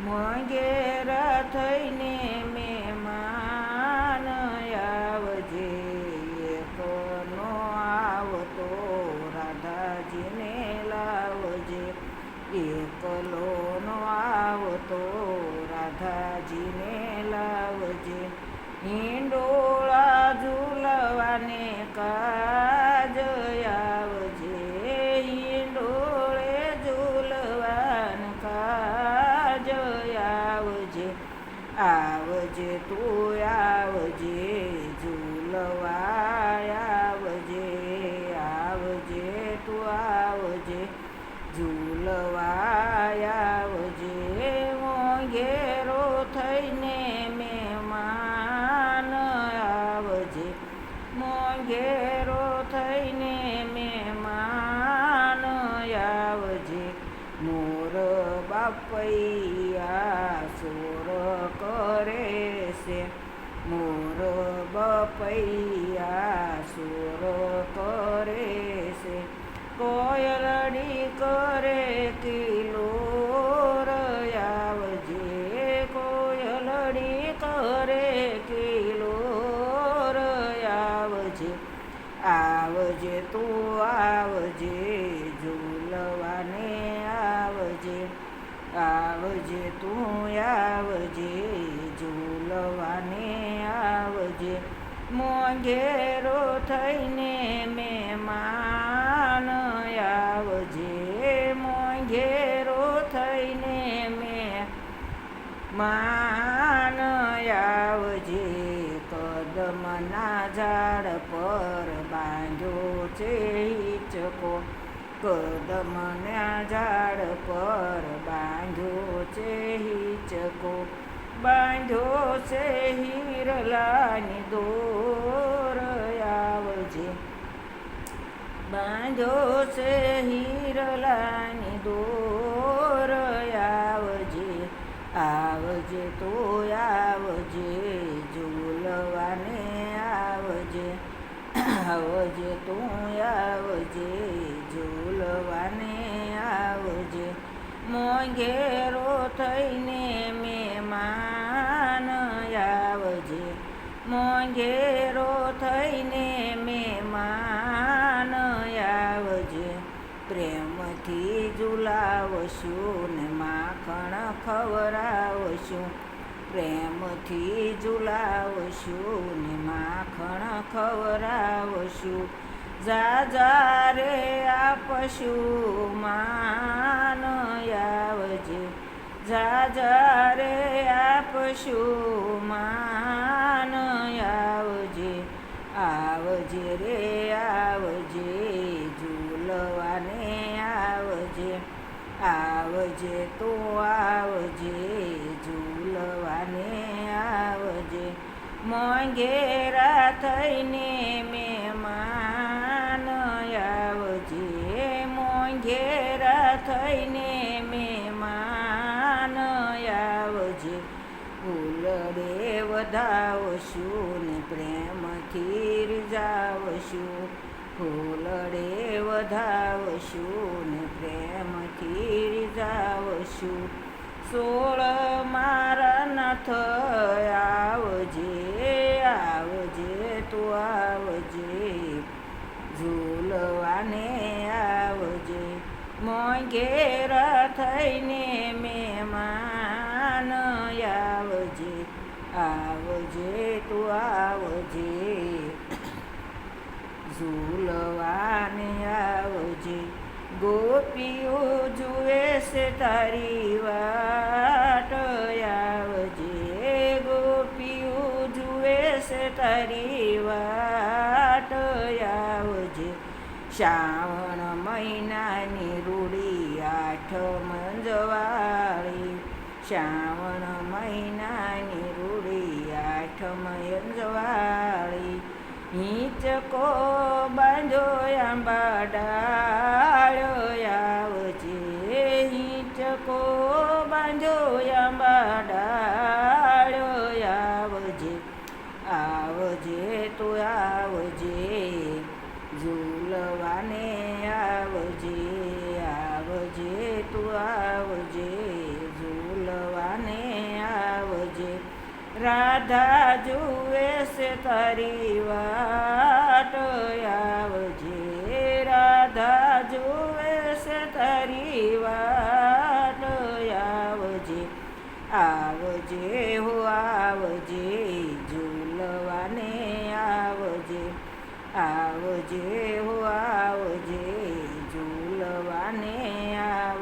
મોંઘેર થઈને મહેમાન આવજે. એકનો આવતો રાધાજીને લાવજે. એકલો નો આવતો રાધાજીને લાવજે. હિંડોળા ઝૂલવાને કાજ આવજે તું આવજે ઝૂલવા આવજે આવજે તું આવજે ઝૂલવા આવજે મોંઘેરો થઈને બાપૈયા સોર કરે છે. મોર બપૈયા સોર કરે છે. કોયલડી કરે કિલો આવજે કોયલડી કરે કિલો આવજે આવજે તું આવજે ઝૂલવાને આવજે આવજે તું આવજે ઝૂલવાને આવજે. મોંઘેરો થઈને મહેમાન આવજે. મોંઘેરો થઈને મહેમાન આવજે. કદમના ઝાડ પર બાંધ્યો છે હિચકો. કદમના ઝાડ પર બાંધ્યો છે હિચકો બાંધ્યો છે હિરલાની દોર આવજે. બાંધ્યો છે હિરલાની દોર આવજે આવજે તો આવજે ઝૂલવાને આવજે આવજે, તું આવજે, ઝૂલવાને આવજે. મોંઘેરો થઈને મહેમાન આવજે. મોંઘેરો થઈને મહેમાન આવજે. પ્રેમથી ઝુલાવશું ને માખણ ખવડાવશું. પ્રેમથી ઝુલાવશું ને માખણ ખવડાવશું. જા રે, આપશું, માન આવજે. જા રે, આપશું, માન આવજે. આવજે રે, આવજે, ઝૂલવાને આવજે. આવજે તો આવજે. મોંઘેરા થઈને મહેમાન આવજે. મોંઘેરા થઈને મહેમાન આવજે. ફૂલડે વધાવશું ને પ્રેમથી રીઝાવશું. ફૂલડે વધાવશું ને પ્રેમથી રીઝાવશું. સોળ મારા નથ આવજે. તું આવજે, ઝૂલવાને આવજે. મોંઘેરા થઈને મહેમાન આવજે આવજે તું આવજે. ઝૂલવાને આવજે, ગોપીઓ જુએ છે તારી વાટ, આવજે. તારી વાટ આવજે. શ્રાવણ મહિનાની રૂડી આઠ મંજવાળી શ્રાવણ મહિનાની રૂડી આઠ મંજવાળી હિંચકો બાંધો આંબા ડાળ્યો તું આવજે, ઝૂલવાને આવજે. રાધા જુએ છે તારી વાટ, આવજે. રાધા જુએ છે તારી વાટ, આવજે. આવજે હો, આવજે, ઝૂલવાને આવજે. આવજે હો, આવજે, ઝૂલવાને આવ